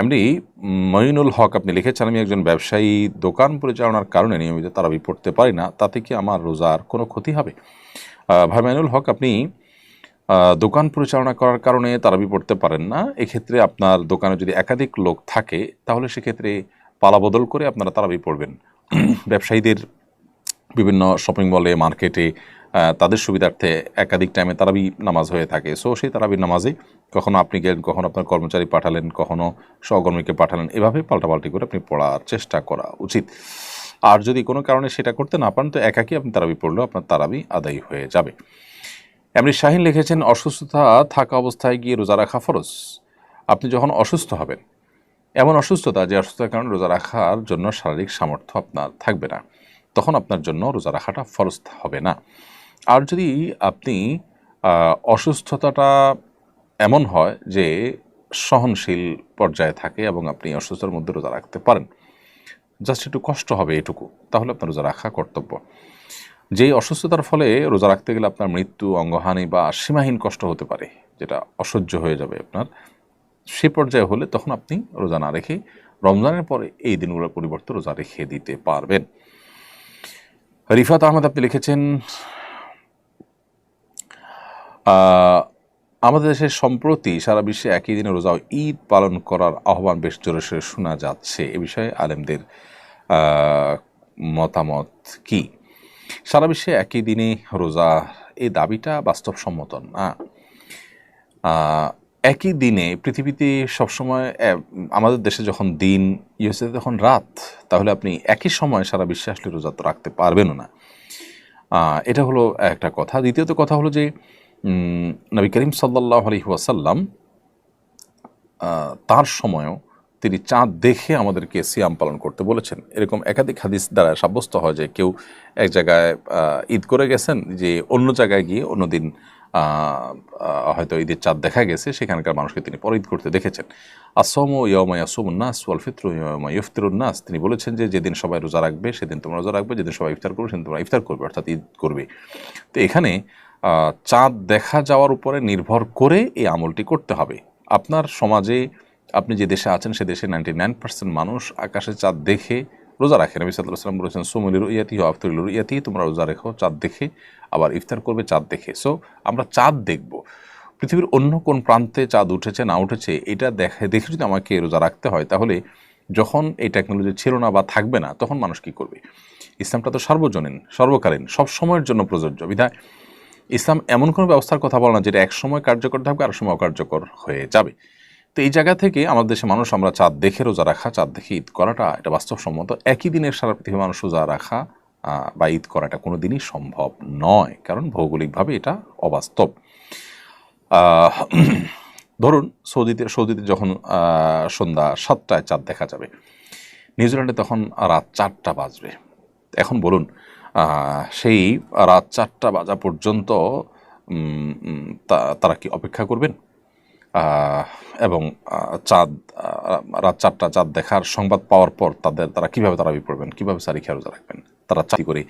এমনি মঈনুল হক আপনি লিখেছেন, আমি একজন ব্যবসায়ী, দোকান পরিচালনার কারণে নিয়মিত তারাবি পড়তে পারি না, তাতে কি আমার রোজার কোনো ক্ষতি হবে? ভাই মঈনুল হক, আপনি দোকান পরিচালনা করার কারণে তারাবি পড়তে পারেন না, এক্ষেত্রে আপনার দোকানে যদি একাধিক লোক থাকে, তাহলে সেক্ষেত্রে পালা বদল করে আপনারা তারাবি পড়বেন। ব্যবসায়ীদের বিভিন্ন শপিং মলে মার্কেটে তাদের সুবিধার্থে একাধিক টাইমে তারাবি নামাজ হয়ে থাকে। সো সেই তারাবির নামাজে কখনো আপনি গেলেন, কখনো আপনার কর্মচারী পাঠালেন, কখনো সহকর্মীকে পাঠালেন। এভাবে পাল্টাপাল্টি করে আপনি পড়ার চেষ্টা করা উচিত। আর যদি কোনো কারণে সেটা করতে না পারেন, তো একাকি আপনি তারাবি পড়লেও আপনার তারাবি আদায় হয়ে যাবে। এমনি শাহিন লিখেছেন, অসুস্থতা থাকা অবস্থায় গিয়ে রোজা রাখা ফরজ। আপনি যখন অসুস্থ হবেন, এমন অসুস্থতা যে অসুস্থতার কারণে রোজা রাখার জন্য শারীরিক সামর্থ্য আপনার থাকবে না। তখন আপনার জন্য রোজা রাখাটা ফরজ হবে না। আর যদি আপনি অসুস্থতাটা এমন হয় যে সহনশীল পর্যায়ে থাকে এবং আপনি অসুস্থতার মধ্যে রোজা রাখতে পারেন, জাস্ট একটু কষ্ট হবে এটুকু, তাহলে আপনার রোজা রাখা কর্তব্য। যেই অসুস্থতার ফলে রোজা রাখতে গেলে আপনার মৃত্যু, অঙ্গহানি বা সীমাহীন কষ্ট হতে পারে, যেটা অসহ্য হয়ে যাবে আপনার, সে পর্যায়ে হলে তখন আপনি রোজা না রেখে রমজানের পরে এই দিনগুলোর পরিবর্তে রোজা রেখে দিতে পারবেন। রিফাত আহমেদ, আপনি লিখেছেন আমাদের দেশে সম্প্রতি সারা বিশ্বে একই দিনে রোজা ঈদ পালন করার আহ্বান বেশ জোরে সোরে শোনা যাচ্ছে। এ বিষয়ে আলেমদের মতামত কি? সারা বিশ্বে একই দিনে রোজা এই দাবিটা বাস্তবসম্মত না। একই দিনে পৃথিবীতে সবসময় আমাদের দেশে যখন দিন ইউএসএ তখন রাত, তাহলে আপনি একই সময় সারা বিশ্বে আসলে রোজা তো রাখতে পারবেনও না। এটা হলো একটা কথা। দ্বিতীয়ত কথা হলো যে নবী করিম সাল্লাহ আলহি ওয়াসাল্লাম তার সময়ও তিনি চাঁদ দেখে আমাদেরকে সিয়াম পালন করতে বলেছেন। এরকম একাধিক হাদিস দ্বারা সাব্যস্ত হয় যে কেউ এক জায়গায় ঈদ করে গেছেন, যে অন্য জায়গায় গিয়ে অন্যদিন হয়তো ঈদের চাঁদ দেখা গেছে, সেখানকার মানুষকে তিনি পর ঈদ করতে দেখেছেন। আসম ও ইয়মা ইয়াসুমুন্নাস ওয়াল ফিত্র ইয়মা ইফতিরুন্নাস তিনি বলেছেন যে যেদিন সবাই রোজা রাখবে, সেদিন তোমরা রোজা রাখবে, যেদিন সবাই ইফতার করবে, সেদিন তোমরা ইফতার করবে, অর্থাৎ ঈদ করবে। তো এখানে চাঁদ দেখা যাওয়ার উপরে নির্ভর করে এই আমলটি করতে হবে। আপনার সমাজে আপনি যে দেশে আছেন, সে দেশে নাইনটি নাইন পার্সেন্ট মানুষ আকাশে চাঁদ দেখে রোজা রাখে। নবী সাল্লাহ সাল্লাম বলেছেন সোমলির ইয়াতি ও আফতুল ইয়াতি তোমরা রোজা রেখো, চাঁদ দেখে। আবার ইফতার করবে, চাঁদ দেখে। সো আমরা চাঁদ দেখব। পৃথিবীর অন্য কোন প্রান্তে চাঁদ উঠেছে, না উঠেছে, এটা দেখে দেখে যদি আমাকে রোজা রাখতে হয়, তাহলে যখন এই টেকনোলজি ছিল না বা থাকবে না, তখন মানুষ কি করবে? ইসলামটা তো সার্বজনীন, সর্বকালীন, সব সময়ের জন্য প্রযোজ্য। বিধায় ইসলাম এমন কোনো ব্যবস্থার কথা বলে না যেটা এক সময় কার্যকর থাকবে আর সময় অকার্যকর হয়ে যাবে। তো এই জায়গা থেকে আমাদের দেশে মানুষ আমরা চাঁদ দেখে রোজা রাখা, চাঁদ দেখে ঈদ করাটা এটা বাস্তবসম্মত। একই দিনের সারা পৃথিবী মানুষ রোজা রাখা বা ঈদ করাটা কোনো দিনই সম্ভব নয়, কারণ ভৌগোলিকভাবে এটা অবাস্তব। ধরুন সৌদিতে সৌদিতে যখন সন্ধ্যা সাতটায় চাঁদ দেখা যাবে, নিউজিল্যান্ডে তখন রাত চারটা বাজবে। এখন বলুন সেই রাত চারটা বাজা পর্যন্ত তারা কি অপেক্ষা করবেন? এবং চাঁদ রাত চারটা চাঁদ দেখার সংবাদ পাওয়ার পর তাদের, তারা কীভাবে তারা পড়বেন কীভাবে সারি খেয়াল রোজা রাখবেন? তারা চাকরি করে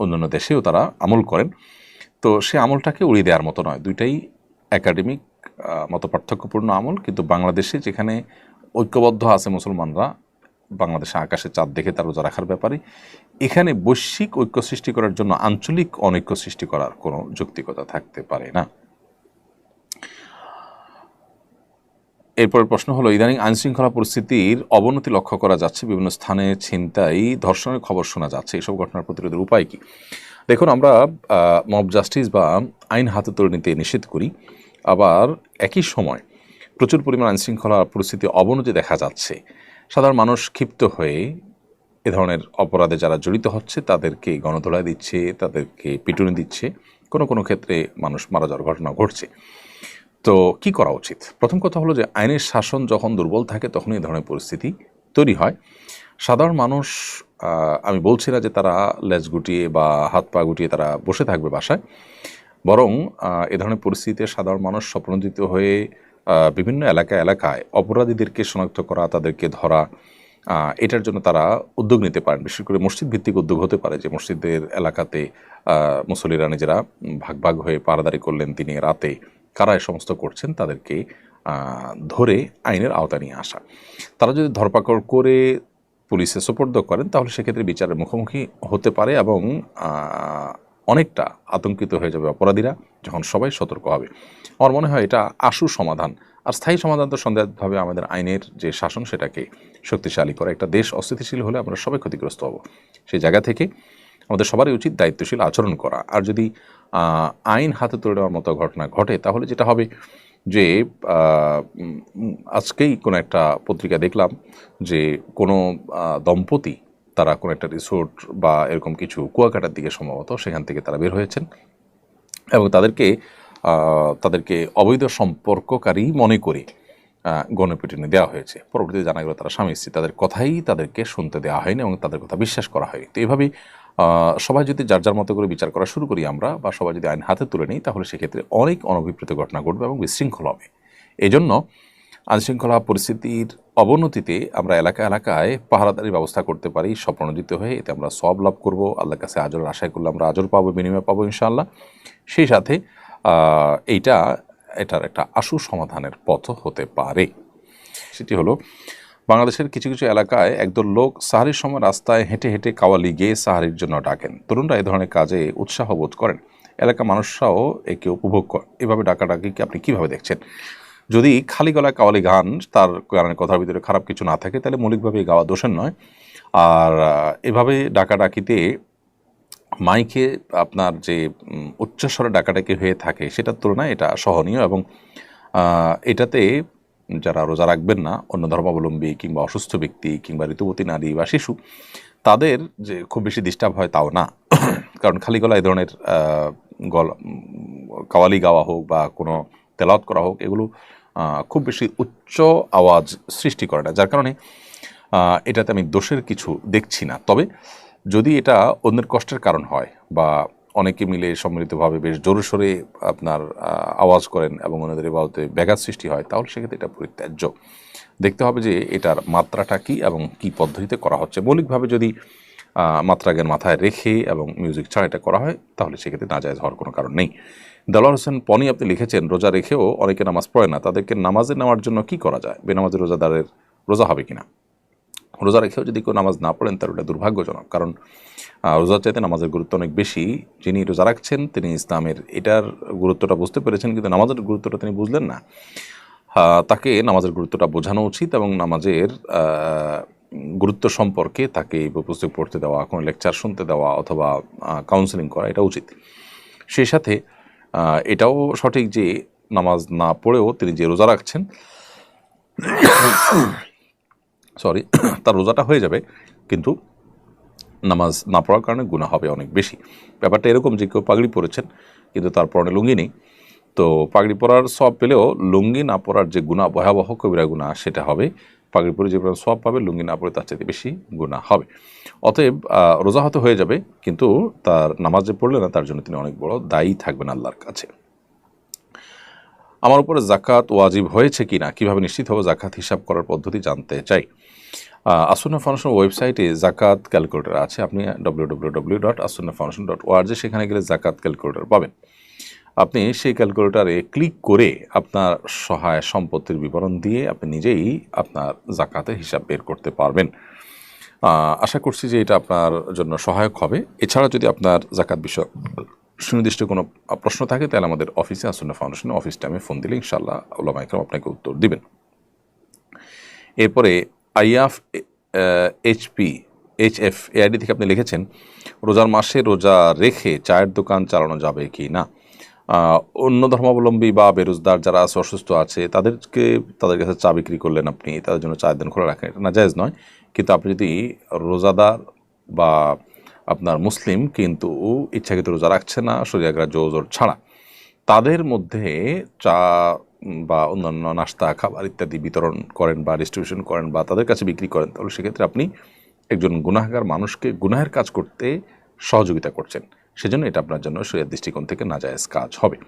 অন্যান্য দেশেও তারা আমল করেন। তো সে আমলটাকে উড়িয়ে দেওয়ার মতো নয়। দুইটাই একাডেমিক মতো পার্থক্যপূর্ণ আমল। কিন্তু বাংলাদেশে যেখানে ঐক্যবদ্ধ আছে মুসলমানরা বাংলাদেশে আকাশে চাঁদ দেখে তার রোজা রাখার ব্যাপারে। এখানে বৈশ্বিক ঐক্য সৃষ্টি করার জন্য আঞ্চলিক অনৈক্য সৃষ্টি করার কোনো যৌক্তিকতা থাকতে পারে না। এরপরের প্রশ্ন হলো, ইদানিং আইনশৃঙ্খলা পরিস্থিতির অবনতি লক্ষ্য করা যাচ্ছে, বিভিন্ন স্থানে ছিনতাই, ধর্ষণের খবর শোনা যাচ্ছে, এসব ঘটনার প্রতিরোধের উপায় কি? দেখুন, আমরা মব জাস্টিস বা আইন হাতে তুলে নিতে নিষেধ করি। আবার একই সময় প্রচুর পরিমাণ আইনশৃঙ্খলা পরিস্থিতি অবনতি দেখা যাচ্ছে। সাধারণ মানুষ ক্ষিপ্ত হয়ে এ ধরনের অপরাধে যারা জড়িত হচ্ছে, তাদেরকে গণধোলাই দিচ্ছে, তাদেরকে পিটুনি দিচ্ছে। কোনো কোনো ক্ষেত্রে মানুষ মারা যাওয়ার ঘটনা ঘটছে। তো কি করা উচিত? প্রথম কথা হলো যে, আইনের শাসন যখন দুর্বল থাকে, তখনই এই ধরনের পরিস্থিতি তৈরি হয়। সাধারণ মানুষ আমি বলছি না যে তারা লেজ গুটিয়ে বা হাত পা গুটিয়ে তারা বসে থাকবে বাসায়। বরং এ ধরনের পরিস্থিতিতে সাধারণ মানুষ স্বপ্নদিত হয়ে বিভিন্ন এলাকা এলাকায় অপরাধীদেরকে শনাক্ত করা তাদেরকে ধরা এটার জন্য তারা উদ্যোগ নিতে পারেন। বিশেষ করে মসজিদ ভিত্তিক উদ্যোগ হতে পারে যে মসজিদের এলাকাতে আহ, মুসল্লিরা নিজেরা ভাগ ভাগ হয়ে পারাদারি করলেন তিনি রাতে। কারা এ সমস্ত করছেন তাদেরকে ধরে আইনের আওতা নিয়ে আসা। তারা যদি ধরপাকড় করে পুলিশে সোপর্দ করেন তাহলে সেক্ষেত্রে বিচারের মুখোমুখি হতে পারে এবং অনেকটা আতঙ্কিত হয়ে যাবে অপরাধীরা যখন সবাই সতর্ক হবে। আমার মনে হয় এটা আশু সমাধান। আর স্থায়ী সমাধান তো সন্দেহভাবে আমাদের আইনের যে শাসন সেটাকে শক্তিশালী করে। একটা দেশ অস্থিতিশীল হলে আমরা সবাই ক্ষতিগ্রস্ত হব। সেই জায়গা থেকে আমাদের সবারই উচিত দায়িত্বশীল আচরণ করা। আর যদি আইন হাতে তুলে নেওয়ার মতো ঘটনা ঘটে, তাহলে যেটা হবে যে আজকেই কোনো একটা পত্রিকা দেখলাম যে কোনো দম্পতি তারা কোনো একটা রিসোর্ট বা এরকম কিছু কুয়াকাটার দিকে সম্ভবত সেখান থেকে তারা বের হয়েছেন এবং তাদেরকে তাদেরকে অবৈধ সম্পর্ককারী মনে করে গণপিটুনি দেওয়া হয়েছে। পরবর্তীতে জানা গেল তারা স্বামী স্ত্রী, তাদের কথাই তাদেরকে শুনতে দেওয়া হয়নি এবং তাদের কথা বিশ্বাস করা হয়নি। তো এইভাবেই সবাই যদি যার যার মতো করে বিচার করা শুরু করি আমরা বা সবাই যদি আইন হাতে তুলে নিই, তাহলে সেক্ষেত্রে অনেক অনভিপ্রেত ঘটনা ঘটবে এবং বিশৃঙ্খল হবে। এজন্য আইনশৃঙ্খলা পরিস্থিতির অবনতিতে আমরা এলাকা এলাকায় পাহারাদারির ব্যবস্থা করতে পারি স্বপ্রণোদিত হয়ে এতে আমরা সব লাভ করব। আল্লাহর কাছে আজর আশায় করলে আমরা আজর পাবো, বিনিময় পাবো ইনশাআল্লাহ। সেই সাথে এইটা, এটার একটা আশু সমাধানের পথ হতে পারে। সেটি হলো, বাংলাদেশের কিছু কিছু এলাকায় একদল লোক সাহারির সময় রাস্তায় হেঁটে হেঁটে কাওয়ালি গিয়ে সাহারির জন্য ডাকেন। তরুণরা এই ধরনের কাজে উৎসাহ বোধ করেন। এলাকার মানুষরাও একে উপভোগ করে, এভাবে ডাকাডাকিকে আপনি কীভাবে দেখছেন? যদি খালি গলায় কাওয়ালি গান, তার গানের কথার ভিতরে খারাপ কিছু না থাকে, তাহলে মৌলিকভাবে গাওয়া দোষের নয়। আর এভাবে ডাকাডাকিতে মাইকে আপনার যে উচ্চস্বরে ডাকাডাকি হয়ে থাকে, সেটার তুলনায় এটা সহনীয় এবং এটাতে যারা রোজা রাখবেন না, অন্য ধর্মাবলম্বী কিংবা অসুস্থ ব্যক্তি কিংবা ঋতুবতী নারী বা শিশু, তাদের যে খুব বেশি ডিস্টার্ব হয় তাও না। কারণ খালি গলা এই ধরনের গলা কাওয়ালি গাওয়া হোক বা কোনো তেলাওয়াত করা হোক, এগুলো খুব বেশি উচ্চ আওয়াজ সৃষ্টি করে না। যার কারণে এটাতে আমি দোষের কিছু দেখছি না। তবে যদি এটা অন্যের কষ্টের কারণ হয় বা অনেকে মিলে সম্মিলিতভাবে বেশ জোরে সোরে আপনার আওয়াজ করেন এবং অন্যদের বাবদে ব্যাঘাত সৃষ্টি হয়, তাহলে সেক্ষেত্রে এটা পরিত্যাজ্য। দেখতে হবে যে এটার মাত্রাটা কি এবং কি পদ্ধতিতে করা হচ্ছে। মৌলিকভাবে যদি মাত্রাজ্ঞান মাথায় রেখে এবং মিউজিক ছাড়া এটা করা হয়, তাহলে সেক্ষেত্রে নাজায়জ হওয়ার কোনো কারণ নেই। দেলোয়ার হোসেন পনি আপনি লিখেছেন, রোজা রেখেও অনেকে নামাজ পড়ে না। তাদেরকে নামাজে নেওয়ার জন্য কি করা যায়? বেনামাজি রোজাদারের রোজা হবে কিনা? রোজা রেখেও যদি কেউ নামাজ না পড়েন তার ওটা দুর্ভাগ্যজনক। কারণ রোজার চাইতে নামাজের গুরুত্ব অনেক বেশি। যিনি রোজা রাখছেন, তিনি ইসলামের, এটার গুরুত্বটা বুঝতে পেরেছেন, কিন্তু নামাজের গুরুত্বটা তিনি বুঝলেন না। তাকে নামাজের গুরুত্বটা বোঝানো উচিত এবং নামাজের গুরুত্ব সম্পর্কে তাকে এই পুস্তক পড়তে দেওয়া, কোনো লেকচার শুনতে দেওয়া অথবা কাউন্সেলিং করা, এটা উচিত। সেই সাথে এটাও সঠিক যে নামাজ না পড়েও তিনি যে রোজা রাখছেন সরি তার রোজাটা হয়ে যাবে, কিন্তু নামাজ না পড়ার কারণে গুণা হবে অনেক বেশি। ব্যাপারটা এরকম যে কেউ পাগড়ি পরেছেন, কিন্তু তার পরনে লুঙ্গি নেই। তো পাগড়ি পরার সব পেলেও লুঙ্গি না পরার যে গুণা ভয়াবহ কবিরা গুণা সেটা হবে পাগড়ি পরে যে পরিমাণ সব পাবে, লুঙ্গি না পরে তার চাইতে বেশি গুণা হবে। অতএব রোজা হয়তো হয়ে যাবে, কিন্তু তার নামাজ যে পড়লে না, তার জন্য তিনি অনেক বড় দায়ী থাকবেন আল্লাহর কাছে। আমার উপরে জাকাত ওয়াজিব হয়েছে কিনা, কীভাবে নিশ্চিত হবে জাকাত হিসাব করার পদ্ধতি জানতে চাই। আসুনা ফাউন্ডেশন ওয়েবসাইটে জাকাত ক্যালকুলেটর আছে, আপনি ডব্লিউ ডব্লিউ ডব্লিউ ডট আসুনা ফাউন্ডেশন ডট ওয়ার্জে সেখানে গেলে জাকাত ক্যালকুলেটর পাবেন। আপনি সেই ক্যালকুলেটরে ক্লিক করে আপনার সহায় সম্পত্তির বিবরণ দিয়ে আপনি নিজেই আপনার জাকাতের হিসাব বের করতে পারবেন। আশা করছি যে এটা আপনার জন্য সহায়ক হবে। এছাড়া যদি আপনার জাকাত বিষয় সুনির্দিষ্ট কোনো প্রশ্ন থাকে, তাহলে আমাদের অফিসে আসন্ন ফাউন্ডেশনে অফিস টাইমে ফোন দিলে ইনশাল্লাহ ওলামা ইকরাম আপনাকে উত্তর দিবেন। এরপরে আইয়াফ H P H F A I D থেকে আপনি লিখেছেন, রোজার মাসে রোজা রেখে চায়ের দোকান চালানো যাবে কি না? অন্য ধর্মাবলম্বী বা বেরোজদার যারা আছে, অসুস্থ আছে, তাদেরকে, তাদের কাছে চা বিক্রি করলেন আপনি, তাদের জন্য চায়ের দিন খোলা রাখেন। এটা নাজায়জ নয়, কিন্তু আপনি যদি রোজাদার বা আপনার মুসলিম, কিন্তু ইচ্ছাকৃত রোজা রাখছে না শরিয়াগ্রা জোজোর ছাড়া, তাদের মধ্যে চা বা অন্যান্য নাস্তা, খাবার ইত্যাদি বিতরণ করেন বা ডিস্ট্রিবিউশন করেন বা তাদের কাছে বিক্রি করেন, তাহলে সেক্ষেত্রে আপনি একজন গুনাহগার মানুষকে গুনাহের কাজ করতে সহযোগিতা করছেন। সেজন্য এটা আপনার জন্য শরীরের দৃষ্টিকোণ থেকে নাজায়েজ কাজ হবে।